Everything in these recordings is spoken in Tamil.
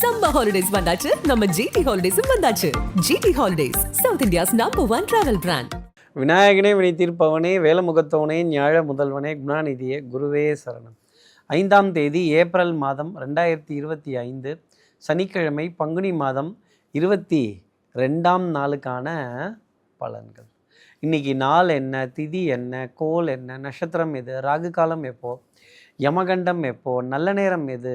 சம்மர் ஹாலிடேஸ் வந்தாச்சு. நம்ம ஜிடி ஹாலிடேஸும் வந்தாச்சு. GT holidays South India's number one travel brand விநாயகனே வினை தீர்ப்பவனே வேலமுகத்தவனே ஞாழ முதல்வனே குணாநிதியே குருவே சரணம். ஐந்தாம் தேதி ஏப்ரல் மாதம் ரெண்டாயிரத்தி இருபத்தி ஐந்து சனிக்கிழமை பங்குனி மாதம் இருபத்தி ரெண்டாம் நாளுக்கான பலன்கள். இன்னைக்கு நாள் என்ன திதி என்ன கோல் என்ன நட்சத்திரம் எது ராகு காலம் எப்போ யமகண்டம் எப்போ நல்ல நேரம் எது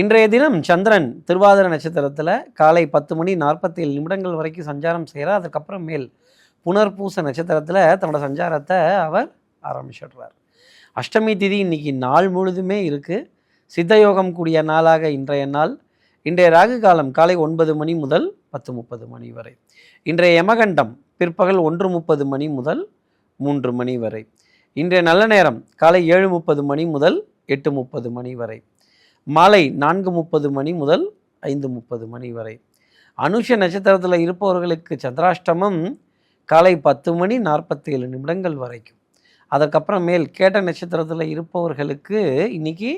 இன்றைய தினம் சந்திரன் திருவாதிர நட்சத்திரத்தில் காலை பத்து மணி நாற்பத்தி ஏழு நிமிடங்கள் வரைக்கும் சஞ்சாரம் செய்கிறார். அதுக்கப்புறம் மேல் புனர்பூச நட்சத்திரத்தில் தன்னோட சஞ்சாரத்தை அவர் ஆரம்பிச்சிடுறார். அஷ்டமி திதி இன்னைக்கு நாள் முழுதுமே இருக்குது சித்தயோகம் கூடிய நாளாக இன்றைய நாள். இன்றைய ராகு காலம் காலை ஒன்பது மணி முதல் பத்து முப்பது மணி வரை. இன்றைய யமகண்டம் பிற்பகல் ஒன்று முப்பது மணி முதல் மூன்று மணி வரை. இன்றைய நல்ல நேரம் காலை ஏழு முப்பது மணி முதல் எட்டு முப்பது மணி வரை. மாலை நான்கு முப்பது மணி முதல் ஐந்து முப்பது மணி வரை. அனுஷ நட்சத்திரத்தில் இருப்பவர்களுக்கு சந்திராஷ்டமம் காலை பத்து மணி நாற்பத்தி ஏழு நிமிடங்கள் வரைக்கும். அதற்கப்புறம் மேல் கேட்ட நட்சத்திரத்தில் இருப்பவர்களுக்கு இன்னைக்கு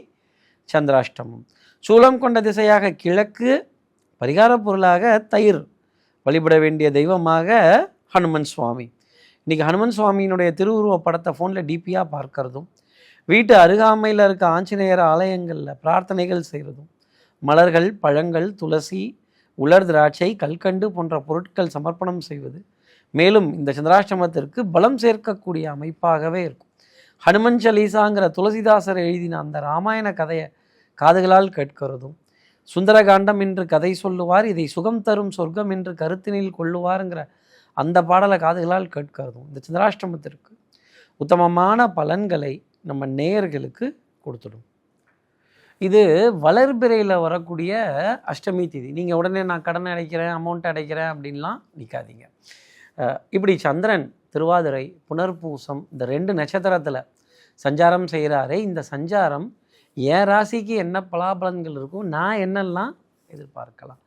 சந்திராஷ்டமம். சூலம் கொண்ட திசையாக கிழக்கு பரிகார பொருளாக தயிர் வழிபட வேண்டிய தெய்வமாக ஹனுமன் சுவாமி. இன்றைக்கி ஹனுமன் சுவாமியினுடைய திருவுருவ படத்தை ஃபோனில் டிபியாக பார்க்கறதும் வீட்டு அருகாமையில் இருக்க ஆஞ்சநேயர் ஆலயங்களில் பிரார்த்தனைகள் செய்கிறதும் மலர்கள் பழங்கள் துளசி உலர் திராட்சை கல்கண்டு போன்ற பொருட்கள் சமர்ப்பணம் செய்வது மேலும் இந்த சந்திராஷ்டமத்திற்கு பலம் சேர்க்கக்கூடிய அமைப்பாகவே இருக்கும். ஹனுமன் சலீசாங்கிற துளசிதாசர் எழுதின அந்த ராமாயண கதையை காதுகளால் கேட்கிறதும் சுந்தரகாண்டம் என்று கதை சொல்லுவார் இதை சுகம் தரும் சொர்க்கம் என்று கருத்தினில் கொள்ளுவாருங்கிற அந்த பாடலை காதுகளால் கேட்கிறதும் இந்த சந்திராஷ்டமத்திற்கு உத்தமமான பலன்களை நம்ம நேயர்களுக்கு கொடுத்துடும். இது வளர்பிறையில் வரக்கூடிய அஷ்டமி திதி. நீங்கள் உடனே நான் கடன் அடைக்கிறேன் அமௌண்ட் அடைக்கிறேன் அப்படின்லாம் நிற்காதீங்க இப்படி சந்திரன் திருவாதிரை புனர்பூசம் இந்த ரெண்டு நட்சத்திரத்தில் சஞ்சாரம் செய்கிறாரே இந்த சஞ்சாரம் என் ராசிக்கு என்ன பலாபலன்கள் இருக்கும் நான் என்னெல்லாம் எதிர்பார்க்கலாம்.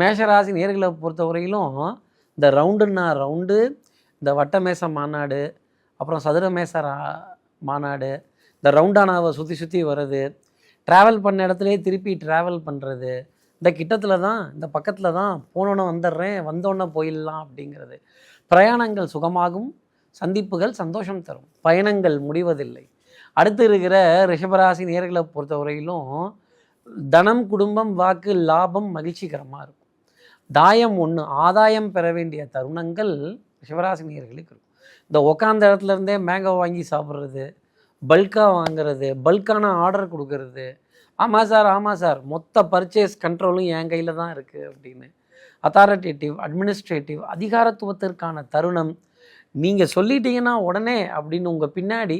மேஷ ராசி நேர்களை பொறுத்தவரையிலும் இந்த ரவுண்டுன்னா ரவுண்டு இந்த வட்டமேச மாநாடு அப்புறம் சதுர மேச ரா மாநாடு இந்த ரவுண்டானாவை சுற்றி சுற்றி வர்றது ட்ராவல் பண்ண இடத்துலையே திருப்பி ட்ராவல் பண்ணுறது இந்த கிட்டத்தில் தான் இந்த பக்கத்தில் தான் போனோன்னே வந்துடுறேன் வந்தோன்னே போயிடலாம் அப்படிங்கிறது. பிரயாணங்கள் சுகமாகும் சந்திப்புகள் சந்தோஷம் தரும் பயணங்கள் முடிவதில்லை. அடுத்து இருக்கிற ரிஷபராசி நேர்களை பொறுத்தவரையிலும் தனம் குடும்பம் வாக்கு லாபம் மகிழ்ச்சிகரமாக இருக்கும். தாயம் ஒன்று ஆதாயம் பெற வேண்டிய தருணங்கள் ரிஷபராசி நேர்களுக்கு இருக்கும். இந்த உக்காந்த இடத்துல இருந்தே மேங்கோ வாங்கி சாப்பிட்றது பல்காக வாங்குறது பல்கான ஆர்டர் கொடுக்கறது. ஆமாம் சார் ஆமாம் சார். மொத்த பர்ச்சேஸ் கண்ட்ரோலும் என் கையில் தான் இருக்குது அப்படின்னு. அத்தாரிட்டேட்டிவ் அட்மினிஸ்ட்ரேட்டிவ் அதிகாரத்துவத்திற்கான தருணம். நீங்கள் சொல்லிட்டீங்கன்னா உடனே அப்படின்னு உங்கள் பின்னாடி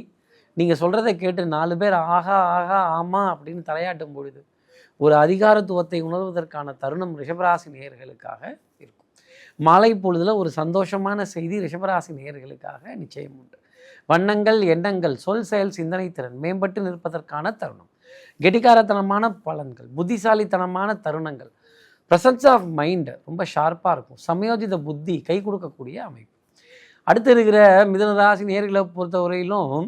நீங்கள் சொல்கிறத கேட்டு நாலு பேர் ஆஹா ஆஹா ஆமாம் அப்படின்னு தலையாட்டும் பொழுது ஒரு அதிகாரத்துவத்தை உணர்வதற்கான தருணம் ரிஷபராசி நேயர்களுக்காக மாலை பொழுதில் ஒரு சந்தோஷமான செய்தி ரிஷபராசி நேயர்களுக்காக நிச்சயம் உண்டு. வண்ணங்கள் எண்ணங்கள் சொல் செயல் சிந்தனை திறன் மேம்பட்டு நிற்பதற்கான தருணம். கெட்டிக்காரத்தனமான பலன்கள் புத்திசாலித்தனமான தருணங்கள். ப்ரெசன்ஸ் ஆஃப் மைண்ட் ரொம்ப ஷார்ப்பாக இருக்கும். சமயோஜித புத்தி கை கொடுக்கக்கூடிய அமைப்பு. அடுத்து இருக்கிற மிதனராசி நேர்களை பொறுத்தவரையிலும்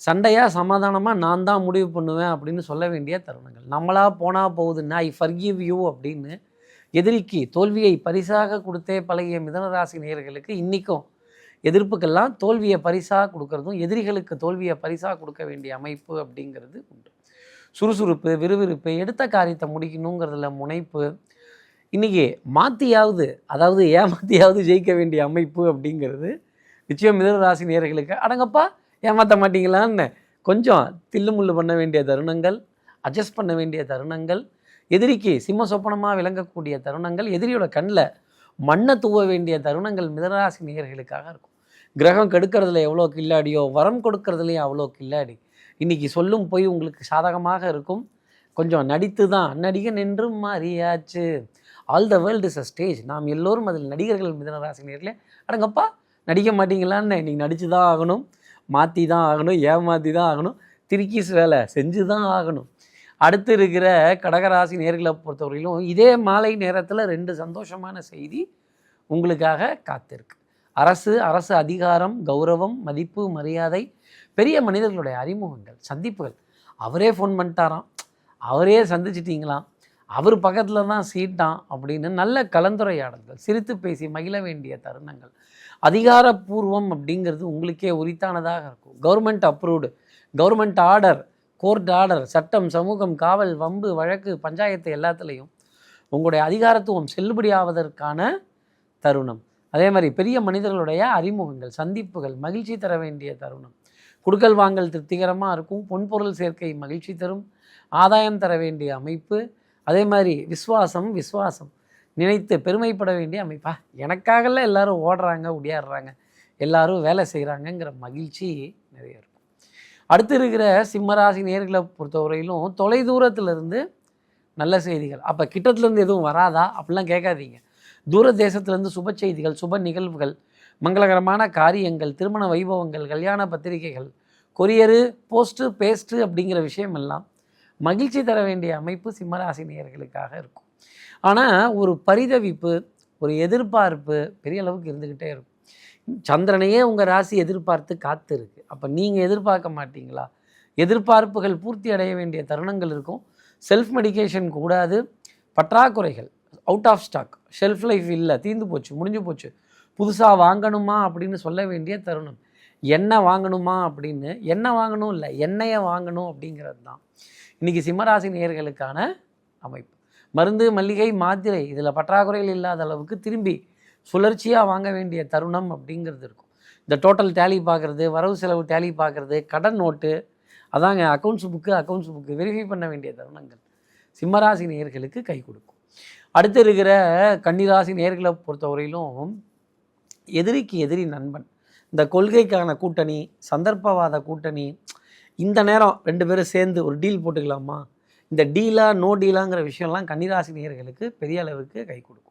சண்டையாக சமாதானமாக நான் தான் முடிவு பண்ணுவேன் அப்படின்னு சொல்ல வேண்டிய தருணங்கள். நம்மளாக போனால் போகுதுன்னா ஐ ஃபர்கிவ் யூ அப்படின்னு எதிரிக்கு தோல்வியை பரிசாக கொடுத்தே பழகிய மிதனராசி நேயர்களுக்கு இன்றைக்கும் எதிர்ப்புக்கெல்லாம் தோல்வியை பரிசாக கொடுக்கறதும் எதிரிகளுக்கு தோல்வியை பரிசாக கொடுக்க வேண்டிய அமைப்பு அப்படிங்கிறது உண்டு. சுறுசுறுப்பு விறுவிறுப்பு எடுத்த காரியத்தை முடிக்கணுங்கிறதுல முனைப்பு. இன்றைக்கி மாற்றியாவது அதாவது ஏமாத்தியாவது ஜெயிக்க வேண்டிய அமைப்பு அப்படிங்கிறது நிச்சயம் மிதனராசி நேயர்களுக்கு. அடங்கப்பா ஏமாற்ற மாட்டீங்களான்னு கொஞ்சம் தில்லுமுள்ளு பண்ண வேண்டிய தருணங்கள் அட்ஜஸ்ட் பண்ண வேண்டிய தருணங்கள் எதிரிக்கு சிம்ம சொப்பனமாக விளங்கக்கூடிய தருணங்கள் எதிரியோட கண்ணில் மண்ணை தூவ வேண்டிய தருணங்கள் மிதனராசி நேயர்களுக்காக இருக்கும். கிரகம் கெடுக்கிறதுல எவ்வளோ கில்லாடியோ வரம் கொடுக்கறதுலையும் அவ்வளோ கில்லாடி. இன்றைக்கி சொல்லும் போய் உங்களுக்கு சாதகமாக இருக்கும். கொஞ்சம் நடித்து தான் நடிகன் என்றும் மாறியாச்சு. All the world is a stage நாம் எல்லோரும் அதில் நடிகர்கள் மிதனராசி நேரில் அடங்கப்பா நடிக்க மாட்டீங்களான்னு நீங்கள் நடித்து தான் ஆகணும் மாற்றி தான் ஆகணும் ஏமாற்றி தான் ஆகணும் திருக்கீஸ் வேலை செஞ்சு தான் ஆகணும். அடுத்து இருக்கிற கடகராசி நேர்களை பொறுத்தவரையிலும் இதே மாலை நேரத்தில் ரெண்டு சந்தோஷமான செய்தி உங்களுக்காக காத்திருக்கு. அரசு அரசு அதிகாரம் கௌரவம் மதிப்பு மரியாதை பெரிய மனிதர்களுடைய அறிமுகங்கள் சந்திப்புகள். அவரே ஃபோன் பண்ணிட்டாராம். அவரே சந்திச்சிட்டிங்களாம். அவர் பக்கத்தில் தான் சீட்டான் அப்படின்னு நல்ல கலந்துரையாடல்கள் சிரித்து பேசி மகிழ வேண்டிய தருணங்கள். அதிகாரப்பூர்வம் அப்படிங்கிறது உங்களுக்கே உரித்தானதாக இருக்கும். Government approved government order court order சட்டம் சமூகம் காவல் வம்பு வழக்கு பஞ்சாயத்து எல்லாத்துலேயும் உங்களுடைய அதிகாரத்துவம் செல்லுபடியாவதற்கான தருணம். அதே மாதிரி பெரிய மனிதர்களுடைய அறிமுகங்கள் சந்திப்புகள் மகிழ்ச்சி தர வேண்டிய தருணம். குடுக்கல் வாங்கல் திருப்திகரமாக இருக்கும் பொன்பொருள் சேர்க்கை மகிழ்ச்சி தரும் ஆதாயம் தர வேண்டிய அமைப்பு அதே மாதிரி விஸ்வாசம் விஸ்வாசம் நினைத்து பெருமைப்பட வேண்டிய அமைப்பா? எனக்காகலாம் எல்லாரும் ஓடுறாங்க உடையாடுறாங்க எல்லாரும் வேலை செய்கிறாங்கங்கிற மகிழ்ச்சி நிறைய இருக்கும். அடுத்து இருக்கிற சிம்மராசி நேர்களை பொறுத்தவரையிலும் தொலைதூரத்திலிருந்து நல்ல செய்திகள். அப்போ கிட்டத்துலேருந்து எதுவும் வராதா? அப்படிலாம் கேட்காதீங்க. தூர தேசத்துலேருந்து சுப செய்திகள் சுப நிகழ்வுகள் மங்களகரமான காரியங்கள் திருமண வைபவங்கள் கல்யாண பத்திரிகைகள் கொரியரு போஸ்ட்டு பேஸ்ட்டு அப்படிங்கிற விஷயமெல்லாம் மகிழ்ச்சி தர வேண்டிய அமைப்பு சிம்மராசி நேயர்களுக்காக இருக்கும். ஆனால் ஒரு பரிதவிப்பு ஒரு எதிர்பார்ப்பு பெரிய அளவுக்கு இருந்துக்கிட்டே இருக்கும். சந்திரனையே உங்கள் ராசி எதிர்பார்த்து காத்து இருக்கு அப்போ நீங்கள் எதிர்பார்க்க மாட்டீங்களா? எதிர்பார்ப்புகள் பூர்த்தி அடைய வேண்டிய தருணங்கள் இருக்கும். செல்ஃப் மெடிகேஷன் கூடாது. பற்றாக்குறைகள். Out of stock shelf life இல்லை. தீர்ந்து போச்சு முடிஞ்சு போச்சு. புதுசாக வாங்கணுமா அப்படின்னு சொல்ல வேண்டிய தருணம். என்ன வாங்கணுமா அப்படின்னு என்ன வாங்கணும் இல்லை எண்ணெயை வாங்கணும் அப்படிங்கிறது தான். இன்றைக்கி சிம்மராசி நேர்களுக்கான அமைப்பு. மருந்து மல்லிகை மாத்திரை இதில் பற்றாக்குறைகள் இல்லாத அளவுக்கு திரும்பி சுழற்சியாக வாங்க வேண்டிய தருணம் அப்படிங்கிறது இருக்கும். இந்த டோட்டல் டேலி பார்க்குறது வரவு செலவு டேலி பார்க்குறது கடன் நோட்டு அதாங்க accounts book accounts book verify பண்ண வேண்டிய தருணங்கள். சிம்மராசி நேர்களுக்கு கை கொடுக்கும். அடுத்து இருக்கிற கன்னிராசி நேர்களை பொறுத்தவரையிலும் எதிரிக்கு எதிரி நண்பன். இந்த கொள்கைக்கான கூட்டணி சந்தர்ப்பவாத கூட்டணி இந்த நேரம் ரெண்டு பேரும் சேர்ந்து ஒரு டீல் போட்டுக்கலாமா? இந்த டீலா நோ டீலாங்கிற விஷயம்லாம் கன்னிராசி நேர்களுக்கு பெரிய அளவுக்கு கை கொடுக்கும்.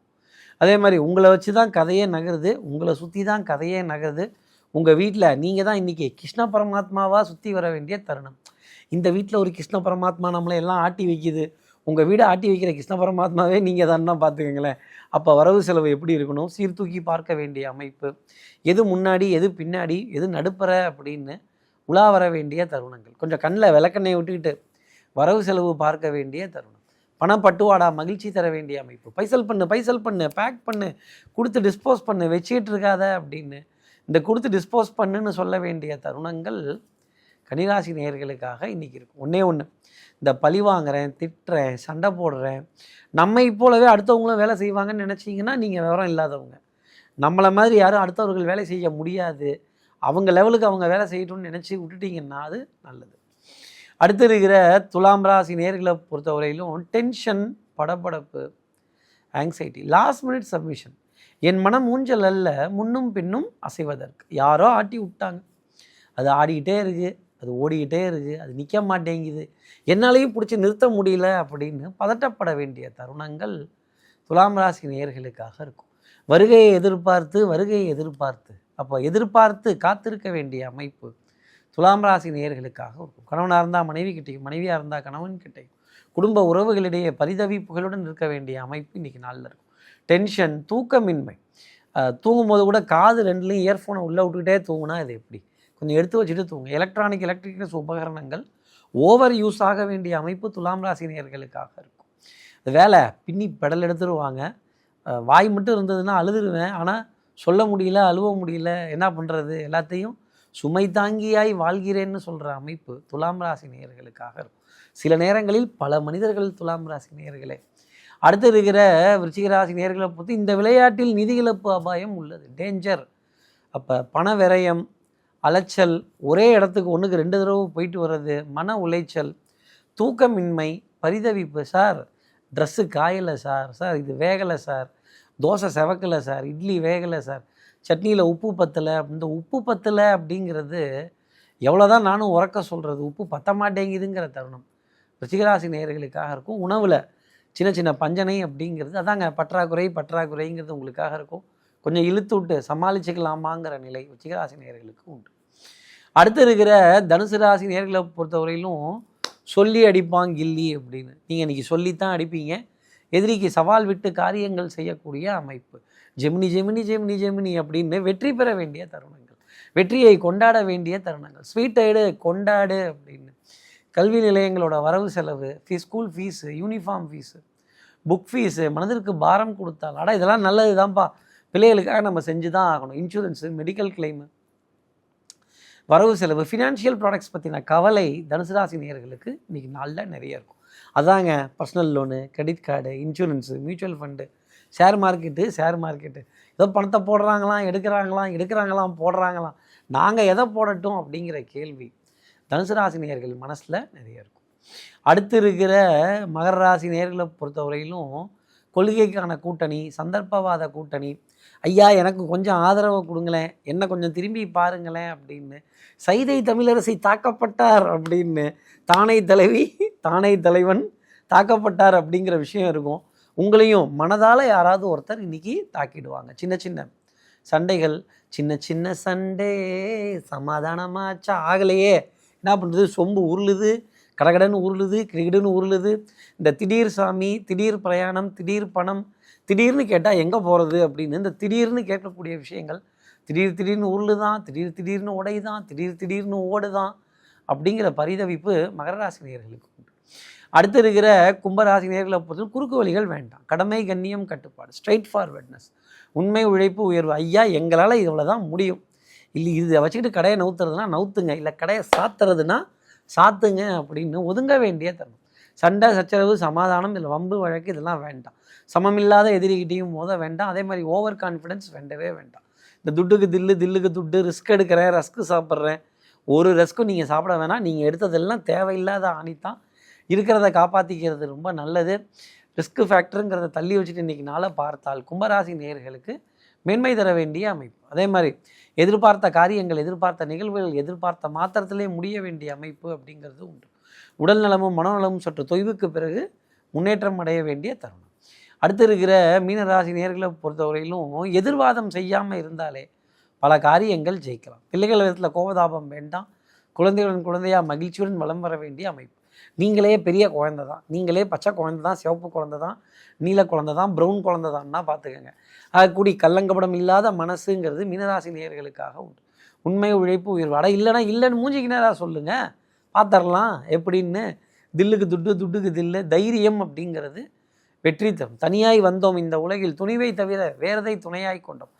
அதே மாதிரி உங்களை வச்சு தான் கதையே நகருது உங்களை சுற்றி தான் கதையே நகருது. உங்கள் வீட்டில் நீங்கள் தான் இன்றைக்கி கிருஷ்ண பரமாத்மாவாக சுற்றி வர வேண்டிய தருணம். இந்த வீட்டில் ஒரு கிருஷ்ண பரமாத்மா நம்மளை எல்லாம் ஆட்டி வைக்குது. உங்கள் வீடை ஆட்டி வைக்கிற கிருஷ்ண பரமாத்மாவே நீங்கள் தான் பார்த்துக்கங்களேன் அப்போ வரவு செலவு எப்படி இருக்கணும்? சீர்தூக்கி பார்க்க வேண்டிய அமைப்பு. எது முன்னாடி எது பின்னாடி எது நடுப்புற அப்படின்னு உலா வர வேண்டிய தருணங்கள். கொஞ்சம் கண்ணில் விளக்கெண்ணெய் விட்டுக்கிட்டு வரவு செலவு பார்க்க வேண்டிய தருணம். பணப்பட்டுவாடா மகிழ்ச்சி தர வேண்டிய அமைப்பு. பைசல் பண்ணு பைசல் பண்ணு பேக் பண்ணு கொடுத்து டிஸ்போஸ் பண்ணு வச்சுக்கிட்டு இருக்காத அப்படின்னு. இந்த கொடுத்து டிஸ்போஸ் பண்ணுன்னு சொல்ல வேண்டிய தருணங்கள் கன்னிராசி நேயர்களுக்காக இன்றைக்கி இருக்கும் ஒன்றே ஒன்று இந்த பழி வாங்குறேன் திட்டுறேன் சண்டை போடுறேன். நம்மை போலவே அடுத்தவங்களும் வேலை செய்வாங்கன்னு நினச்சிங்கன்னா நீங்கள் விவரம் இல்லாதவங்க. நம்மளை மாதிரி யாரும் அடுத்தவர்கள் வேலை செய்ய முடியாது. அவங்க லெவலுக்கு அவங்க வேலை செய்யட்டும்னு நினச்சி விட்டுட்டிங்கன்னா அது நல்லது. அடுத்து இருக்கிற துலாம் ராசி நேர்களை பொறுத்தவரையிலும் டென்ஷன் படபடப்பு ஆங்ஸைட்டி லாஸ்ட் மினிட் சப்மிஷன் என் மனம் ஊஞ்சல் அல்ல முன்னும் பின்னும் அசைவதற்கு. யாரோ ஆட்டி விட்டாங்க. அது ஆடிக்கிட்டே இருக்குது அது ஓடிக்கிட்டே இருக்குது அது நிற்க மாட்டேங்குது. என்னாலையும் பிடிச்சி நிறுத்த முடியல அப்படின்னு பதட்டப்பட வேண்டிய தருணங்கள் துலாம் ராசி நேயர்களுக்காக இருக்கும். வருகையை எதிர்பார்த்து வருகையை எதிர்பார்த்து. அப்போ எதிர்பார்த்து காத்திருக்க வேண்டிய அமைப்பு துலாம் ராசி நேயர்களுக்காக இருக்கும் கணவனாக இருந்தால் மனைவி கிட்டையும் மனைவியாக இருந்தால் கணவன் கிட்டையும் குடும்ப உறவுகளிடையே பரிதவிப்புகளுடன் இருக்க வேண்டிய அமைப்பு இன்றைக்கி நாளில் இருக்கும். டென்ஷன் தூக்கமின்மை. தூங்கும்போது கூட காது ரெண்டுலேயும் இயர்ஃபோனை உள்ளே விட்டுக்கிட்டே தூங்குனா அது எப்படி? கொஞ்சம் எடுத்து வச்சுட்டு தூங்க. எலக்ட்ரானிக் எலக்ட்ரிக்னஸ் உபகரணங்கள் ஓவர் யூஸ் ஆக வேண்டிய அமைப்பு துலாம் ராசி நேயர்களுக்காக இருக்கும். வேலை. பின்னி பெடல் எடுத்துருவாங்க. வாய் மட்டும் இருந்ததுன்னா அழுதுருவேன். ஆனால் சொல்ல முடியல அழுவ முடியல என்ன பண்ணுறது எல்லாத்தையும் சுமை தாங்கியாய் வாழ்கிறேன்னு சொல்கிற அமைப்பு துலாம் ராசி நேயர்களுக்காக இருக்கும். சில நேரங்களில் பல மனிதர்கள் துலாம் ராசி நேயர்களே. அடுத்து இருக்கிற விருச்சிக ராசி நேயர்களை பொறுத்து இந்த விளையாட்டில் நிதி இழப்பு அபாயம் உள்ளது. டேஞ்சர் அப்போ பண விரயம் அலைச்சல் ஒரே இடத்துக்கு ஒன்றுக்கு ரெண்டு தடவை போயிட்டு வர்றது மன உளைச்சல் தூக்கமின்மை பரிதவிப்பு சார் ட்ரெஸ்ஸு காயலை சார் சார் இது வேகலை சார் தோசை செவக்கலை சார் இட்லி வேகலை சார் சட்னியில் உப்பு பத்தலை. இந்த உப்பு பத்தலை அப்படிங்கிறது எவ்வளோதான் நானும் உறக்க சொல்கிறது உப்பு பத்த மாட்டேங்குதுங்கிற தருணம். ரிச்சிகராசி நேயர்களுக்காக இருக்கும். உணவில் சின்ன சின்ன பஞ்சனை அப்படிங்கிறது அதாங்க பற்றாக்குறை பற்றாக்குறைங்கிறது உங்களுக்காக இருக்கும். கொஞ்சம் இழுத்து விட்டு சமாளிச்சுக்கலாமாங்கிற நிலை ரிச்சிகராசி நேயர்களுக்கு உண்டு. அடுத்து இருக்கிற தனுசு ராசி நேர்களை பொறுத்தவரையிலும் சொல்லி அடிப்பான் கில்லி அப்படின்னு. நீங்கள் இன்றைக்கி சொல்லித்தான் அடிப்பீங்க. எதிரிக்கு சவால் விட்டு காரியங்கள் செய்யக்கூடிய அமைப்பு. ஜெமினி ஜெமினி ஜெமினி ஜெமினி அப்படின்னு வெற்றி பெற வேண்டிய தருணங்கள். வெற்றியை கொண்டாட வேண்டிய தருணங்கள். ஸ்வீட் ஐடு கொண்டாடு அப்படின்னு. கல்வி நிலையங்களோட வரவு செலவு fees school fees uniform fees book fees மனதிற்கு பாரம் கொடுத்தால். ஆனால் இதெல்லாம் நல்லது தான்ப்பா பிள்ளைகளுக்காக நம்ம செஞ்சு தான் ஆகணும். இன்சூரன்ஸு மெடிக்கல் கிளைமு வரவு செலவு ஃபினான்ஷியல் ப்ராடக்ட்ஸ் பற்றின கவலை தனுசு ராசி நேர்களுக்கு இன்றைக்கி நாளில் நிறைய இருக்கும். அதாங்க personal loan credit card insurance mutual fund share market share market ஏதோ பணத்தை போடுறாங்களாம் எடுக்கிறாங்களாம் எடுக்கிறாங்களாம் போடுறாங்களாம். நாங்கள் எதை போடட்டும் அப்படிங்கிற கேள்வி தனுசு ராசி நேர்கள் மனசில் நிறைய இருக்கும். அடுத்து இருக்கிற மகர ராசி நேர்களை பொறுத்தவரையிலும் கொள்கைக்கான கூட்டணி சந்தர்ப்பவாத கூட்டணி. ஐயா எனக்கு கொஞ்சம் ஆதரவை கொடுங்களேன். என்ன கொஞ்சம் திரும்பி பாருங்களேன் அப்படின்னு. சைதை தமிழரசி தாக்கப்பட்டார் அப்படின்னு தானை தலைவி தானை தலைவன் தாக்கப்பட்டார் அப்படிங்கிற விஷயம் இருக்கும். உங்களையும் மனதால் யாராவது ஒருத்தர் இன்னைக்கு தாக்கிடுவாங்க. சின்ன சின்ன சண்டைகள் சின்ன சின்ன சண்டே சமாதானமாச்சா? ஆகலையே. என்ன பண்ணுறது சொம்பு உருளுது கடகடன்னு உருளுது கிரிகிடுன்னு உருளுது. இந்த திடீர் சாமி திடீர் பிரயாணம் திடீர் பணம் திடீர்னு கேட்டால் எங்கே போகிறது அப்படின்னு இந்த திடீர்னு கேட்கக்கூடிய விஷயங்கள் திடீர் திடீர்னு உருளுதான் திடீர் திடீர்னு உடைதான் திடீர் திடீர்னு ஓடுதான் அப்படிங்கிற பரிதவிப்பு மகர ராசினியர்களுக்கு அடுத்து இருக்கிற கும்பராசி நேர்களை பொறுத்த குறுக்கு வழிகள் வேண்டாம். கடமை கண்ணியம் கட்டுப்பாடு. ஸ்ட்ரைட் ஃபார்வர்ட்னஸ் உண்மை உழைப்பு உயர்வு. ஐயா எங்களால் இவ்வளோ தான் முடியும். இல்லை இதை வச்சுக்கிட்டு கடையை நவுத்துறதுனா நவுத்துங்க. இல்லை கடையை சாத்துறதுனா சாத்துங்க அப்படின்னு ஒதுங்க வேண்டிய தருணம். சண்டை சச்சரவு சமாதானம் இல்லை வம்பு வழக்கு இதெல்லாம் வேண்டாம். சமமில்லாத எதிரிகிட்டையும் மோத வேண்டாம். அதே மாதிரி ஓவர் கான்ஃபிடென்ஸ் வேண்டவே வேண்டாம். இந்த துட்டுக்கு தில்லு தில்லுக்கு துட்டு ரிஸ்க் எடுக்கிறேன் ரஸ்க்கு சாப்பிட்றேன். ஒரு ரஸ்க்கும் நீங்கள் சாப்பிட வேணாம். நீங்கள் எடுத்ததெல்லாம் தேவையில்லாத ஆணித்தான் இருக்கிறத காப்பாற்றிக்கிறது ரொம்ப நல்லது. ரிஸ்க் ஃபேக்டருங்கிறத தள்ளி வச்சுட்டு இன்றைக்கி நாளை பார்த்தால் கும்பராசி நேர்களுக்கு மேன்மை தர வேண்டிய அமைப்பு. அதே மாதிரி எதிர்பார்த்த காரியங்கள் எதிர்பார்த்த நிகழ்வுகள் எதிர்பார்த்த மாத்திரத்திலே முடிய வேண்டிய அமைப்பு அப்படிங்கிறது உண்டு. உடல் நலமும் மனநலமும் சற்று தொய்வுக்கு பிறகு முன்னேற்றம் அடைய வேண்டிய தருணம். அடுத்து இருக்கிற மீனராசி நேர்களை பொறுத்தவரையிலும் எதிர்வாதம் செய்யாமல் இருந்தாலே பல காரியங்கள் ஜெயிக்கலாம். பிள்ளைகள் விதத்தில் கோபதாபம் வேண்டாம். குழந்தைகளுடன் குழந்தையாக மகிழ்ச்சியுடன் வளம் வர வேண்டிய அமைப்பு. நீங்களே பெரிய குழந்தை தான். நீங்களே பச்சை குழந்தை தான் சிவப்பு குழந்தை தான் நீல குழந்தை தான் ப்ரௌன் குழந்தை தான்னா பார்த்துக்கோங்க. கூடி கல்லங்கப்படம் இல்லாத மனசுங்கிறது மீனராசி நேயர்களுக்காக உண்டு. உண்மை உழைப்பு உயிர் அட இல்லைன்னா இல்லைன்னு மூஞ்சிக்கு நேராக சொல்லுங்கள் பார்த்துடலாம் எப்படின்னு? தில்லுக்கு துட்டு துட்டுக்கு தில்லு தைரியம் அப்படிங்கிறது வெற்றி தரும். தனியாய் வந்தோம் இந்த உலகில் துணிவை தவிர வேறதை துணையாய் கொண்டோம்.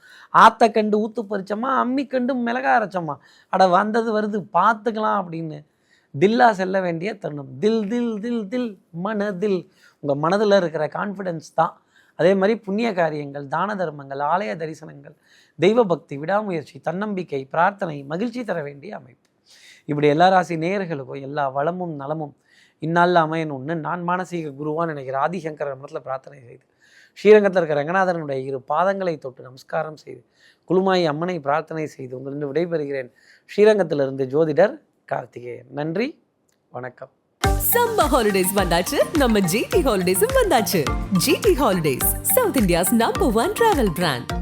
ஆத்த கண்டு ஊத்து பறிச்சோமா அம்மி கண்டு மிளகா அரைச்சோமா? அட வந்தது வருது பார்த்துக்கலாம் அப்படின்னு தில்லா செல்ல வேண்டிய தருணம். தில் தில் தில் தில் மனதில். உங்கள் மனதில் இருக்கிற கான்ஃபிடென்ஸ் தான். அதே மாதிரி புண்ணிய காரியங்கள் தான தர்மங்கள் ஆலய தரிசனங்கள் தெய்வ பக்தி விடாமுயற்சி தன்னம்பிக்கை பிரார்த்தனை மகிழ்ச்சி தர வேண்டிய அமைப்பு. இப்படி எல்லா ராசி நேயர்களுக்கும் எல்லா வளமும் நலமும் இந்நாளில் அமையணும்னு நான் மானசீக குருவான்னு நினைக்கிற ஆதிசங்கர மரத்தில் பிரார்த்தனை செய்து ஸ்ரீரங்கத்தில் இருக்கிற ரங்கநாதனுடைய இரு பாதங்களை தொட்டு நமஸ்காரம் செய்து குழுமாயி அம்மனை பிரார்த்தனை செய்து உங்களிருந்து விடைபெறுகிறேன். ஸ்ரீரங்கத்திலிருந்து ஜோதிடர் கார்த்திகேயன் நன்றி வணக்கம். சம்ம ஹாலிடேஸ் வந்தாச்சு. நம்ம ஜிடி ஹாலிடேஸும் வந்தாச்சு. GT holidays South India's number one travel brand